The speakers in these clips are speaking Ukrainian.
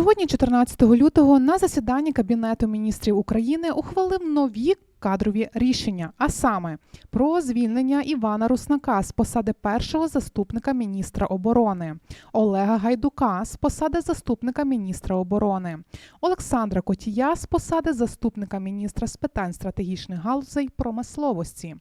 Сьогодні, 14 лютого, на засіданні Кабінету міністрів України ухвалив нові кадрові рішення, а саме про звільнення Івана Руснака з посади першого заступника міністра оборони, Олега Гайдука з посади заступника міністра оборони, Олександра Котія з посади заступника міністра з питань стратегічних галузей промисловості.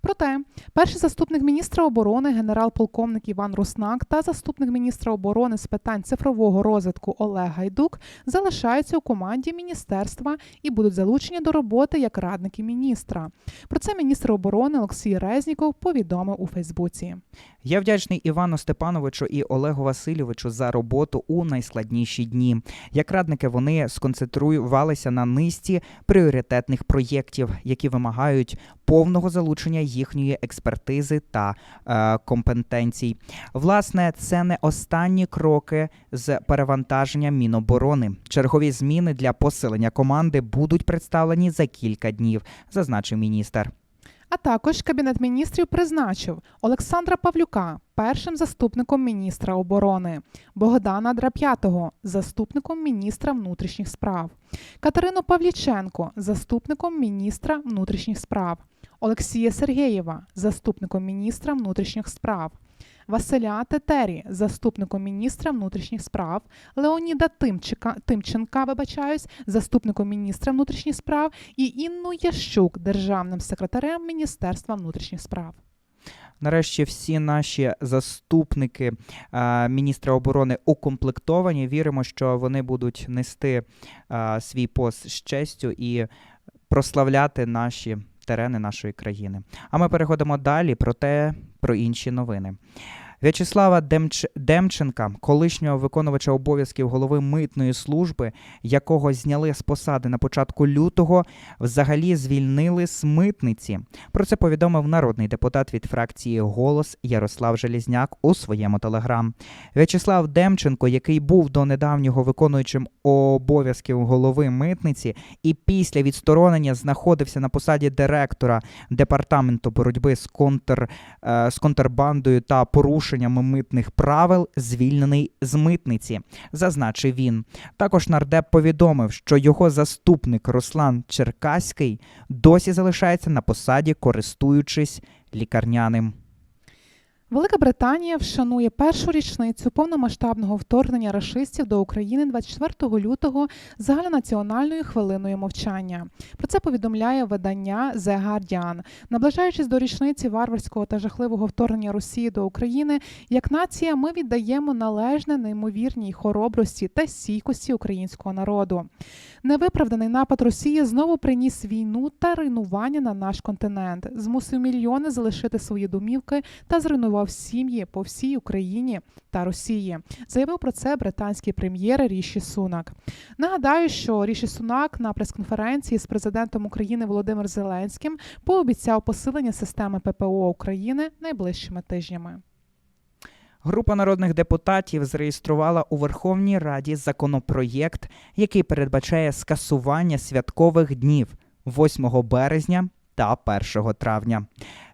Проте перший заступник міністра оборони генерал-полковник Іван Руснак та заступник міністра оборони з питань цифрового розвитку Олег Гайдук залишаються у команді міністерства і будуть залучені до роботи як радники міністра. Про це міністр оборони Олексій Резніков повідомив у Фейсбуці. Я вдячний Івану Степановичу і Олегу Васильовичу за роботу у найскладніші дні. Як радники вони сконцентрувалися на низці пріоритетних проєктів, які вимагають повного залучення їхньої експертизи та е, компетенцій. Власне, це не останні кроки з перевантаження Міноборони. Чергові зміни для посилення команди будуть представлені за кілька днів, зазначив міністр. А також Кабінет міністрів призначив Олександра Павлюка першим заступником міністра оборони, Богдана Драп'ятого заступником міністра внутрішніх справ, Катерину Павліченко заступником міністра внутрішніх справ, Олексія Сергєєва заступником міністра внутрішніх справ. Василя Тетері, заступником міністра внутрішніх справ, Леоніда Тимчика, Тимченка, вибачаюсь, заступником міністра внутрішніх справ і Інну Ящук, державним секретарем Міністерства внутрішніх справ. Нарешті всі наші заступники е, міністра оборони укомплектовані. Віримо, що вони будуть нести е, свій пост з честю і прославляти наші терени нашої країни. А ми переходимо далі про те, про інші новини. В'ячеслава Демч... Демченка, колишнього виконувача обов'язків голови митної служби, якого зняли з посади на початку лютого, взагалі звільнили з митниці. Про це повідомив народний депутат від фракції Голос Ярослав Желізняк у своєму телеграм. В'ячеслав Демченко, який був до недавнього виконуючим обов'язків голови митниці, і після відсторонення знаходився на посаді директора департаменту боротьби з контр е, з контрабандою та порушеннями митних правил, звільнений з митниці, зазначив він. Також нардеп повідомив, що його заступник Руслан Черкаський досі залишається на посаді, користуючись лікарняним. Велика Британія вшанує першу річницю повномасштабного вторгнення рашистів до України 24 лютого загальнонаціональною хвилиною мовчання. Про це повідомляє видання The Guardian. Наближаючись до річниці варварського та жахливого вторгнення Росії до України, як нація, ми віддаємо належне неймовірній хоробрості та стійкості українського народу. Невиправданий напад Росії знову приніс війну та руйнування на наш континент, змусив мільйони залишити свої домівки та зруйнував сім'ї по всій Україні та Росії. Заявив про це британський прем'єр Ріші Сунак. Нагадаю, що Ріші Сунак на прес-конференції з президентом України Володимир Зеленським пообіцяв посилення системи ППО України найближчими тижнями. Група народних депутатів зареєструвала у Верховній Раді законопроєкт, який передбачає скасування святкових днів 8 березня та 1 травня.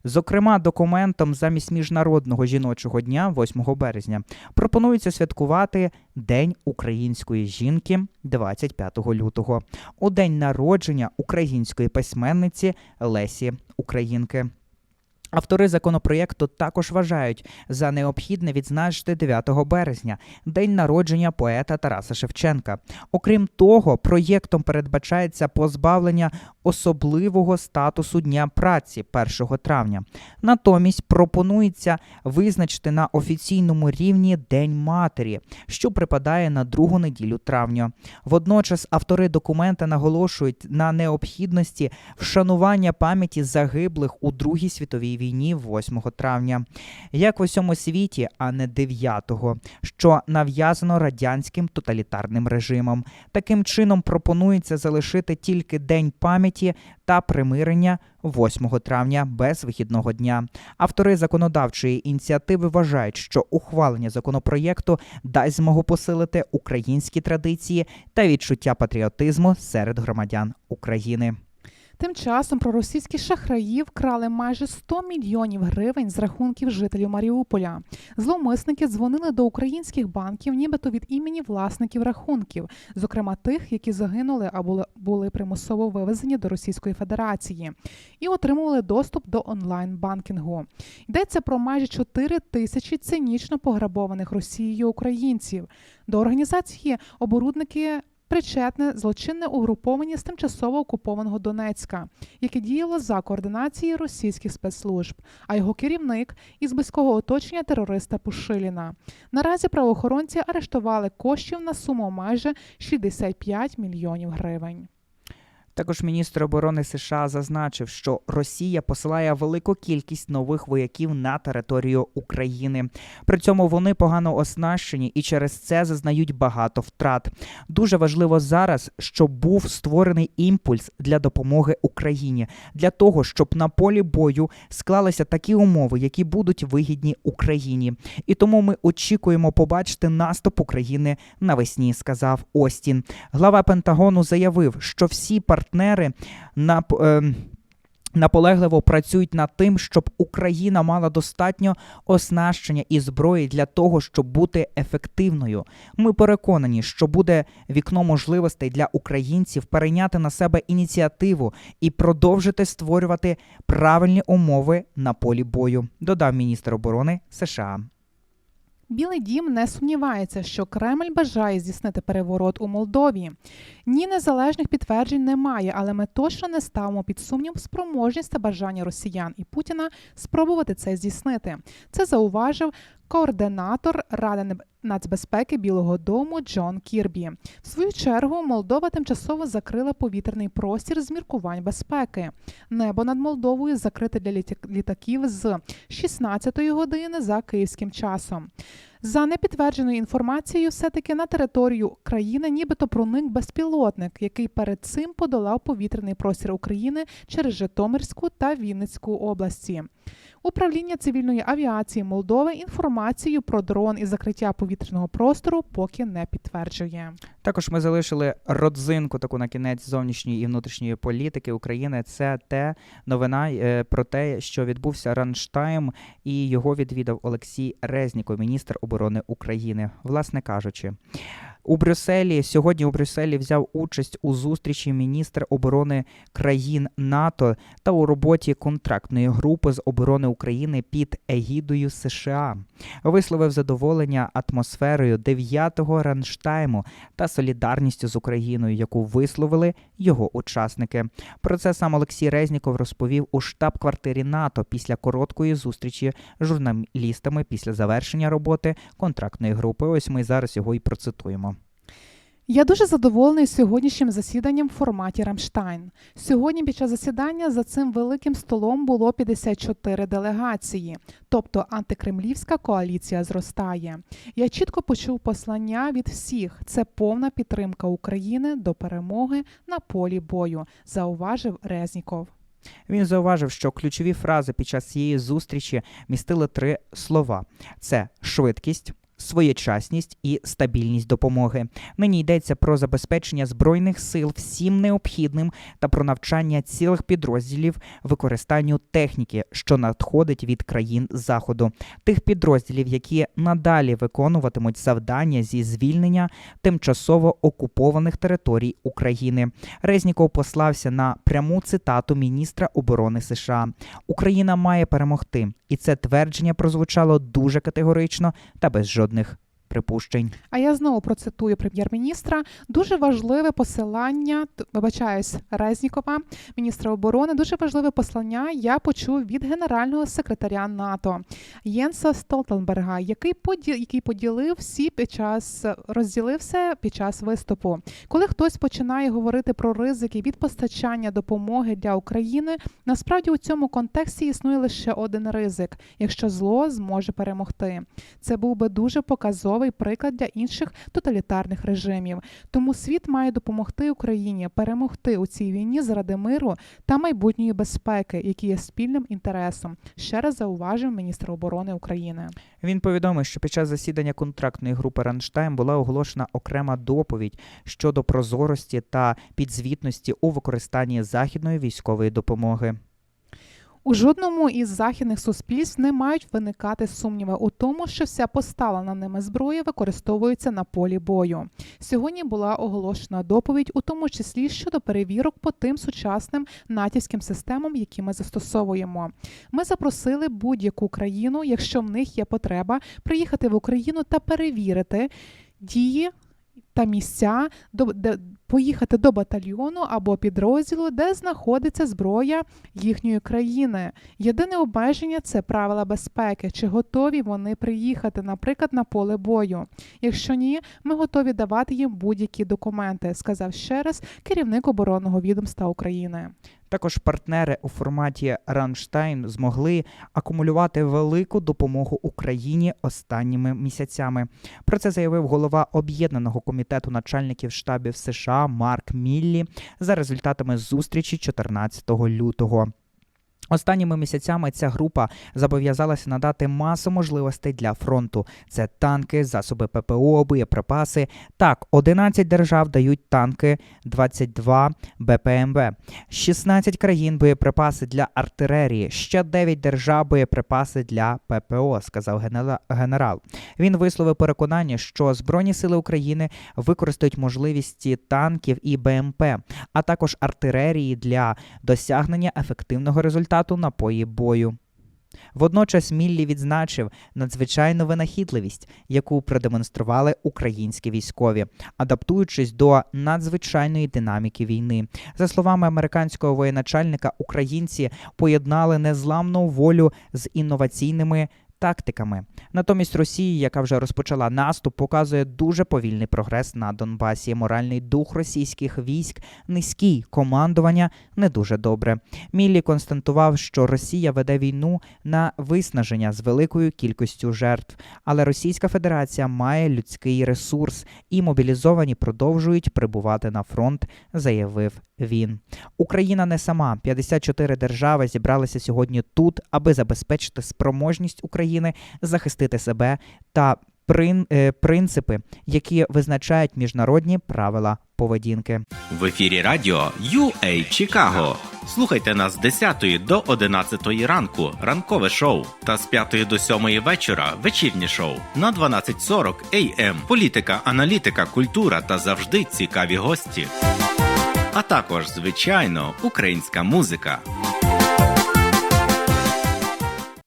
Зокрема, документом замість міжнародного жіночого дня, 8 березня, пропонується святкувати День української жінки 25 лютого, у день народження української письменниці Лесі Українки. Автори законопроєкту також вважають за необхідне відзначити 9 березня, день народження поета Тараса Шевченка. Окрім того, проєктом передбачається позбавлення особливого статусу Дня праці 1 травня. Натомість пропонується визначити на офіційному рівні День матері, що припадає на другу неділю травня. Водночас автори документа наголошують на необхідності вшанування пам'яті загиблих у Другій світовій війні 8 травня, як в усьому світі, а не 9-го, що нав'язано радянським тоталітарним режимом. Таким чином пропонується залишити тільки День пам'яті та примирення 8 травня без вихідного дня. Автори законодавчої ініціативи вважають, що ухвалення законопроєкту дасть змогу посилити українські традиції та відчуття патріотизму серед громадян України. Тим часом проросійські шахраї вкрали майже 100 мільйонів гривень з рахунків жителів Маріуполя. Зловмисники дзвонили до українських банків, нібито від імені власників рахунків, зокрема тих, які загинули або були примусово вивезені до Російської Федерації, і отримували доступ до онлайн-банкінгу. Йдеться про майже 4 тисячі цинічно пограбованих Росією українців. До організації оборудники причетне злочинне угруповання з тимчасово окупованого Донецька, яке діяло за координації російських спецслужб, а його керівник із близького оточення терориста Пушиліна. Наразі правоохоронці арештували коштів на суму майже 65 мільйонів гривень. Також міністр оборони США зазначив, що Росія посилає велику кількість нових вояків на територію України. При цьому вони погано оснащені і через це зазнають багато втрат. Дуже важливо зараз, щоб був створений імпульс для допомоги Україні, для того, щоб на полі бою склалися такі умови, які будуть вигідні Україні. І тому ми очікуємо побачити наступ України навесні, сказав Остін. Глава Пентагону заявив, що всі партнери на е, Наполегливо працюють над тим, щоб Україна мала достатньо оснащення і зброї для того, щоб бути ефективною. Ми переконані, що буде вікно можливостей для українців перейняти на себе ініціативу і продовжити створювати правильні умови на полі бою, додав міністр оборони США. Білий дім не сумнівається, що Кремль бажає здійснити переворот у Молдові. Ні незалежних підтверджень немає, але ми точно не ставимо під сумнів спроможність та бажання росіян і Путіна спробувати це здійснити. Це зауважив координатор Ради нацбезпеки Білого Дому Джон Кірбі. В свою чергу Молдова тимчасово закрила повітряний простір з міркувань безпеки. Небо над Молдовою закрите для літаків з 16-ї години за київським часом. За непідтвердженою інформацією, все-таки на територію країни нібито проник безпілотник, який перед цим подолав повітряний простір України через Житомирську та Вінницьку області. Управління цивільної авіації Молдови інформацію про дрон і закриття повітряного простору поки не підтверджує. Також ми залишили родзинку таку на кінець зовнішньої і внутрішньої політики України. Це те новина е, про те, що відбувся Ранштайм, і його відвідав Олексій Резніков, міністр оборони України. Власне кажучи. У Брюсселі сьогодні у Брюсселі взяв участь у зустрічі міністр оборони країн НАТО та у роботі контрактної групи з оборони України під егідою США. Висловив задоволення атмосферою 9-го Ранштайму та солідарністю з Україною, яку висловили його учасники. Про це сам Олексій Резніков розповів у штаб-квартирі НАТО після короткої зустрічі з журналістами після завершення роботи контрактної групи. Ось ми зараз його і процитуємо. Я дуже задоволений сьогоднішнім засіданням в форматі Рамштайн. Сьогодні під час засідання за цим великим столом було 54 делегації, тобто антикремлівська коаліція зростає. Я чітко почув послання від всіх: це повна підтримка України до перемоги на полі бою, зауважив Резніков. Він зауважив, що ключові фрази під час цієї зустрічі містили три слова: це швидкість своєчасність і стабільність допомоги. Нині йдеться про забезпечення збройних сил всім необхідним та про навчання цілих підрозділів використанню техніки, що надходить від країн заходу, тих підрозділів, які надалі виконуватимуть завдання зі звільнення тимчасово окупованих територій України. Резніков послався на пряму цитату міністра оборони США: Україна має перемогти, і це твердження прозвучало дуже категорично та без жодних жодних припущень. А я знову процитую прем'єр-міністра. Дуже важливе посилання, вибачаюсь, Резнікова, міністра оборони. Дуже важливе послання я почув від генерального секретаря НАТО Єнса Столтенберга, який поділ, який поділив всі під час розділився під час виступу. Коли хтось починає говорити про ризики від постачання допомоги для України, насправді у цьому контексті існує лише один ризик, якщо зло зможе перемогти. Це був би дуже показовий суровий приклад для інших тоталітарних режимів. Тому світ має допомогти Україні перемогти у цій війні заради миру та майбутньої безпеки, які є спільним інтересом. Ще раз зауважив міністр оборони України. Він повідомив, що під час засідання контрактної групи Ранштайн була оголошена окрема доповідь щодо прозорості та підзвітності у використанні західної військової допомоги. У жодному із західних суспільств не мають виникати сумніви у тому, що вся поставлена ними зброя використовується на полі бою. Сьогодні була оголошена доповідь, у тому числі щодо перевірок по тим сучасним натівським системам, які ми застосовуємо. Ми запросили будь-яку країну, якщо в них є потреба, приїхати в Україну та перевірити дії. Та місця поїхати до батальйону або підрозділу, де знаходиться зброя їхньої країни. Єдине обмеження це правила безпеки. Чи готові вони приїхати, наприклад, на поле бою? Якщо ні, ми готові давати їм будь-які документи, сказав ще раз керівник оборонного відомства України. Також партнери у форматі Ранштайн змогли акумулювати велику допомогу Україні останніми місяцями. Про це заявив голова об'єднаного комітету начальників штабів США Марк Міллі за результатами зустрічі 14 лютого. Останніми місяцями ця група зобов'язалася надати масу можливостей для фронту. Це танки, засоби ППО, боєприпаси. Так, 11 держав дають танки, 22 БПМВ, 16 країн боєприпаси для артилерії, ще 9 держав боєприпаси для ППО, сказав генера- генерал. Він висловив переконання, що Збройні сили України використають можливості танків і БМП, а також артилерії для досягнення ефективного результату на напої бою. Водночас Міллі відзначив надзвичайну винахідливість, яку продемонстрували українські військові, адаптуючись до надзвичайної динаміки війни. За словами американського воєначальника, українці поєднали незламну волю з інноваційними. Тактиками натомість Росія, яка вже розпочала наступ, показує дуже повільний прогрес на Донбасі. Моральний дух російських військ низький, командування не дуже добре. Міллі констатував, що Росія веде війну на виснаження з великою кількістю жертв, але Російська Федерація має людський ресурс і мобілізовані продовжують прибувати на фронт, заявив він. Україна не сама. 54 держави зібралися сьогодні тут, аби забезпечити спроможність України захистити себе та е, принципи, які визначають міжнародні правила поведінки. В ефірі радіо UA Чикаго. Слухайте нас з 10 до 11 ранку, ранкове шоу, та з 5 до 7 вечора вечірнє шоу на 12.40 AM. Політика, аналітика, культура та завжди цікаві гості. А також, звичайно, українська музика.